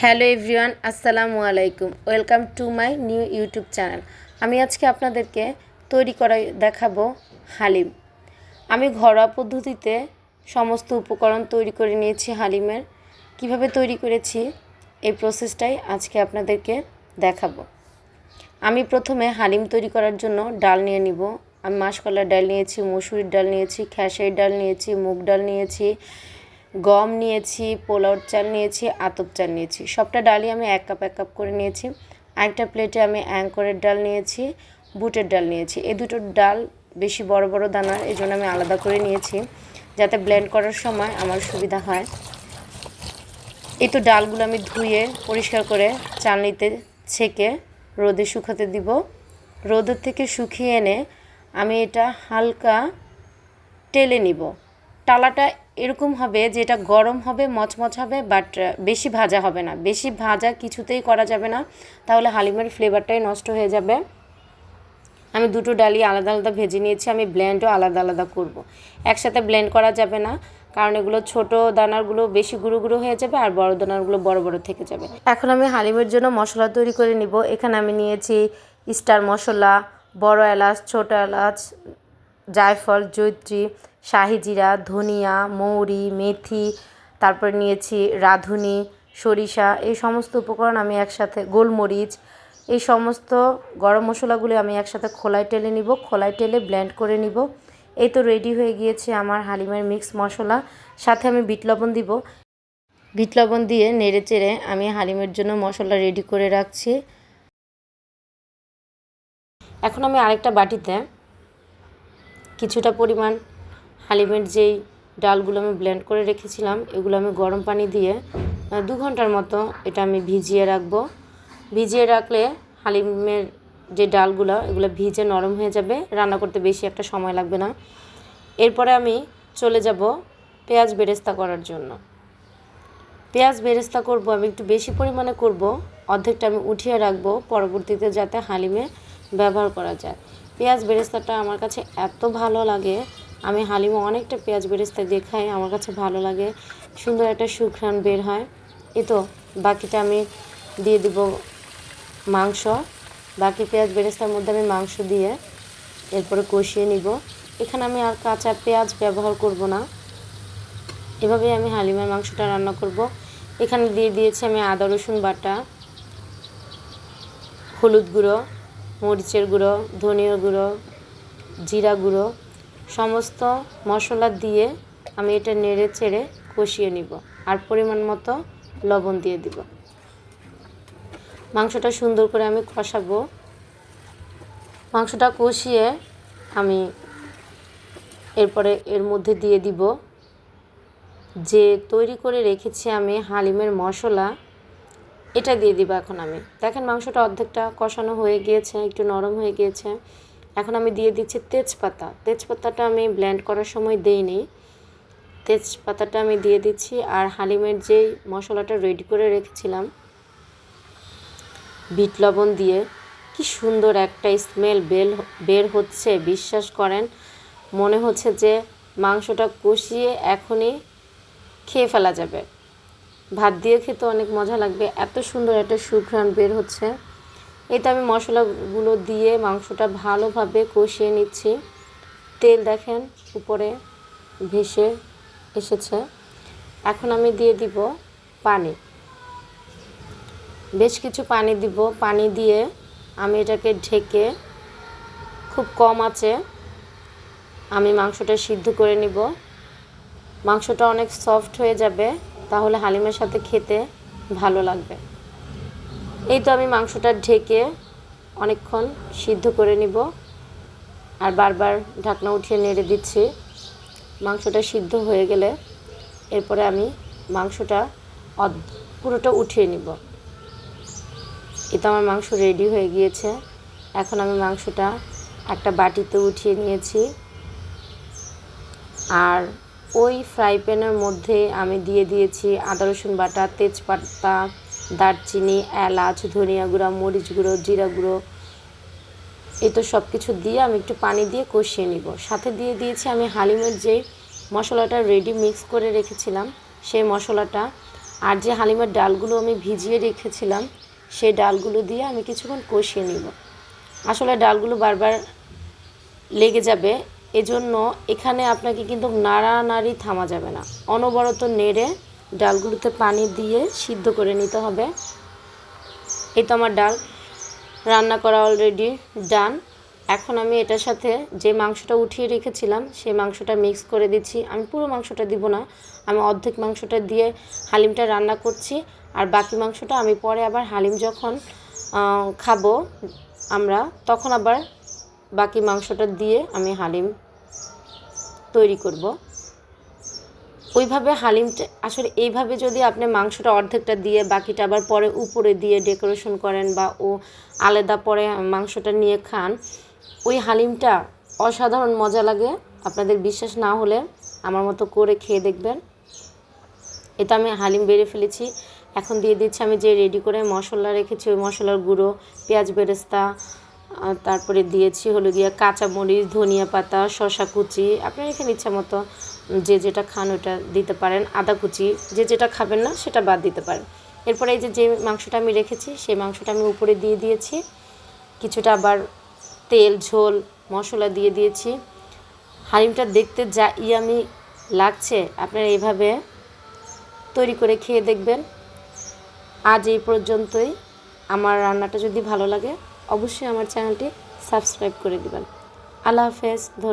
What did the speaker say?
Hello everyone, আসসালামু আলাইকুম। Welcome to my new YouTube channel. আমি আজকে আপনাদেরকে তৈরি করে দেখাবো হালিম। আমি ঘরোয়া পদ্ধতিতে সমস্ত উপকরণ তৈরি করে নিয়েছি হালিমের। কীভাবে তৈরি করেছি, এই প্রসেসটাই আজকে আপনাদেরকে দেখাবো। আমি প্রথমে হালিম তৈরি করার জন্য ডাল নিয়ে নিব। আমি মাসকলার ডাল নিয়েছি, মসুরির ডাল নিয়েছি খেসারির ডাল নিয়েছি, মুগ ডাল নিয়েছি গম নিয়েছি, পোলাওর চাল নিয়েছি, আতপ চাল নিয়েছি। সবটা ডালই আমি এক কাপ এক কাপ করে নিয়েছি। আরেকটা প্লেটে আমি অ্যাঙ্করের ডাল নিয়েছি, বুটের ডাল নিয়েছি। এই দুটো ডাল বেশি বড় বড় দানার এই জন্য আমি আলাদা করে নিয়েছি, যাতে ব্লেন্ড করার সময় আমার সুবিধা হয়। এই তো ডালগুলো আমি ধুয়ে, পরিষ্কার করে চালনিতে ছেঁকে রোদে শুকাতে দিব। রোদের থেকে শুকিয়ে এনে আমি এটা হালকা টেলে নিব। টালাটা এরকম হবে যে এটা গরম হবে, মচমচ হবে বাট বেশি ভাজা হবে না। বেশি ভাজা কিছুতেই করা যাবে না। তাহলে হালিমের ফ্লেভারটাই নষ্ট হয়ে যাবে। আমি দুটো ডালি আলাদা আলাদা ভেজে নিয়েছি, আমি ব্লেন্ডও আলাদা আলাদা করব। একসাথে ব্লেন্ড করা যাবে না, কারণ এগুলো ছোট দানারগুলো বেশি গুঁড়ো গুঁড়ো হয়ে যাবে আর বড় দানারগুলো বড় বড় থেকে যাবে। এখন আমি হালিমের জন্য মশলা তৈরি করে নিব। এখানে আমি নিয়েছি স্টার মশলা, বড় এলাচ, ছোট এলাচ, জায়ফল জৈত্রী শাহি জিরা, ধনিয়া, মৌরি, মেথি, তারপর নিয়েছি রাঁধুনি, সরিষা, এই সমস্ত উপকরণ আমি একসাথে গোলমরিচ, এই সমস্ত গরম মশলাগুলি আমি একসাথে খোলায় টেলে নিব, খোলায় টেলে ব্লেন্ড করে নিব। এই তো রেডি হয়ে গিয়েছে আমার হালিমের মিক্স মশলা। সাথে আমি বিট লবণ দিব। বিট লবণ দিয়ে নেড়ে চেড়ে আমি হালিমের জন্য মশলা রেডি করে রাখছি। এখন আমি আরেকটা বাটিতে কিছুটা পরিমাণ হালিমের যেই ডালগুলো আমি ব্লেন্ড করে রেখেছিলাম, এগুলো আমি গরম পানি দিয়ে দু ঘণ্টার মতো এটা আমি ভিজিয়ে রাখব। ভিজিয়ে রাখলে হালিমের যে ডালগুলো, এগুলো ভিজে নরম হয়ে যাবে, রান্না করতে বেশি একটা সময় লাগবে না। এরপরে আমি চলে যাব পেঁয়াজ বেরেস্তা করার জন্য। পেঁয়াজ বেরেস্তা করব, আমি একটু বেশি পরিমাণে করব, অর্ধেকটা আমি উঠিয়ে রাখব পরবর্তীতে যাতে হালিমে ব্যবহার করা যায়। পেঁয়াজ বেরেস্তাটা আমার কাছে এত ভালো লাগে আমি হালিমে অনেকটা পেঁয়াজ বেরেস্তা দিয়ে খাই, আমার কাছে ভালো লাগে। সুন্দর একটা সুঘ্রাণ বের হয়। এ তো, বাকিটা আমি দিয়ে দিব মাংস। বাকি পেঁয়াজ বেরেস্তার মধ্যে আমি মাংস দিয়ে এরপরে কষিয়ে নিব। এখানে আমি আর কাঁচা পেঁয়াজ ব্যবহার করব না। এভাবেই আমি হালিমের মাংসটা রান্না করব। এখানে দিয়ে দিয়েছি আমি আদা, রসুন বাটা, হলুদ গুঁড়ো, মরিচের গুঁড়ো, ধনিয়া গুঁড়ো, জিরা গুঁড়ো সমস্ত মশলা দিয়ে আমি এটা নেড়ে চেড়ে কষিয়ে নিব। আর পরিমাণ মতো লবণ দিয়ে দিব। মাংসটা সুন্দর করে আমি কষাবো। মাংসটা কষিয়ে আমি এরপরে এর মধ্যে দিয়ে দিব। যে তৈরি করে রেখেছি আমি হালিমের মশলা, এটা দিয়ে দিব এখন আমি। দেখেন মাংসটা অর্ধেকটা কষানো হয়ে গিয়েছে, একটু নরম হয়ে গিয়েছে। এখন আমি দিয়ে দিচ্ছি তেজপাতা। তেজপাতাটা আমি ব্লেন্ড করার সময় দেইনি। তেজপাতাটা আমি দিয়ে দিচ্ছি আর হালিমের যেই মশলাটা রেডি করে রেখেছিলাম, বিট লবণ দিয়ে, কি সুন্দর একটা স্মেল বেল, বের হচ্ছে, বিশ্বাস করেন? মনে হচ্ছে যে মাংসটা কষিয়ে এখনই খেয়ে ফেলা যাবে। ভাত দিয়ে খেতে অনেক মজা লাগবে। এত সুন্দর একটা সুঘ্রাণ বের হচ্ছে। এই তো আমি মশলাগুলো দিয়ে মাংসটা ভালোভাবে কষিয়ে নিচ্ছি। তেল দেখেন উপরে ভেসে এসেছে। এখন আমি দিয়ে দিব পানি। বেশ কিছু পানি দিব। পানি দিয়ে আমি এটাকে ঢেকে, খুব কম আছে, আমি মাংসটা সিদ্ধ করে নিব। মাংসটা অনেক সফট হয়ে যাবে, তাহলে হালিমের সাথে খেতে ভালো লাগবে। এই তো আমি মাংসটা ঢেকে অনেকক্ষণ সিদ্ধ করে নিব। আর বারবার ঢাকনা উঠিয়ে নেড়ে দিচ্ছি। মাংসটা সিদ্ধ হয়ে গেলে এরপরে আমি মাংসটা পুরোটা উঠিয়ে নিব। এটা আমার মাংস রেডি হয়ে গিয়েছে। এখন আমি মাংসটা একটা বাটিতে উঠিয়ে নিয়েছি। আর ওই ফ্রাই প্যানের মধ্যে আমি দিয়ে দিয়েছি আদা রসুন বাটা, তেজপাতা দারচিনি, এলাচ, ধনিয়া গুঁড়া, মরিচ গুঁড়ো, জিরা গুঁড়ো এই তো সব কিছু দিয়ে আমি একটু পানি দিয়ে কষিয়ে নিব। সাথে দিয়ে দিয়েছি আমি হালিমের যে মশলাটা রেডি মিক্স করে রেখেছিলাম, সেই মশলাটা আর যে হালিমের ডালগুলো আমি ভিজিয়ে রেখেছিলাম, সেই ডালগুলো দিয়ে আমি কিছুক্ষণ কষিয়ে নিব। আসলে ডালগুলো বারবার লেগে যাবে, এজন্য এখানে আপনাকে কিন্তু নাড়ানাড়ি থামা যাবে না। অনবরত নেড়ে ডালগুলোতে পানি দিয়ে সিদ্ধ করে নিতে হবে। এই তো আমার ডাল রান্না করা অলরেডি ডান এখন আমি এটার সাথে যে মাংসটা উঠিয়ে রেখেছিলাম, সেই মাংসটা মিক্স করে দিচ্ছি। আমি পুরো মাংসটা দিব না, আমি অর্ধেক মাংসটা দিয়ে হালিমটা রান্না করছি। আর বাকি মাংসটা আমি পরে আবার হালিম যখন খাব আমরা, তখন আবার বাকি মাংসটা দিয়ে আমি হালিম তৈরি করব। ওইভাবে হালিমটা আসলে এইভাবে যদি আপনি মাংসটা অর্ধেকটা দিয়ে বাকিটা আবার পরে উপরে দিয়ে ডেকোরেশন করেন বা ও আলাদা পরে মাংসটা নিয়ে খান, ওই হালিমটা অসাধারণ মজা লাগে। আপনাদের বিশ্বাস না হলে আমার মতো করে খেয়ে দেখবেন। এটা আমি হালিম বেড়ে ফেলেছি। এখন দিয়ে দিচ্ছি আমি যে রেডি করে মশলা রেখেছি, ওই মশলার গুঁড়ো, পেঁয়াজ বেরেস্তা তারপরে দিয়েছি হলো গিয়ে কাঁচামরিচ, ধনিয়া পাতা শশা কুচি। আপনার এখানে ইচ্ছা মতো যে যেটা খান ওটা দিতে পারেন, আদা কুচি, যে যেটা খাবেন না সেটা বাদ দিতে পারেন। এরপরে এই যে যে মাংসটা আমি রেখেছি, সেই মাংসটা আমি উপরে দিয়ে দিয়েছি। কিছুটা আবার তেল, ঝোল, মশলা দিয়ে দিয়েছি। হালিমটা দেখতে যা ইয়ামি লাগছে, আপনারা এভাবে তৈরি করে খেয়ে দেখবেন। আজ এই পর্যন্তই। আমার রান্নাটা যদি ভালো লাগে, অবশ্যই আমার চ্যানেলটি সাবস্ক্রাইব করে দেবেন। আল্লাহ হাফেজ, ধন্যবাদ।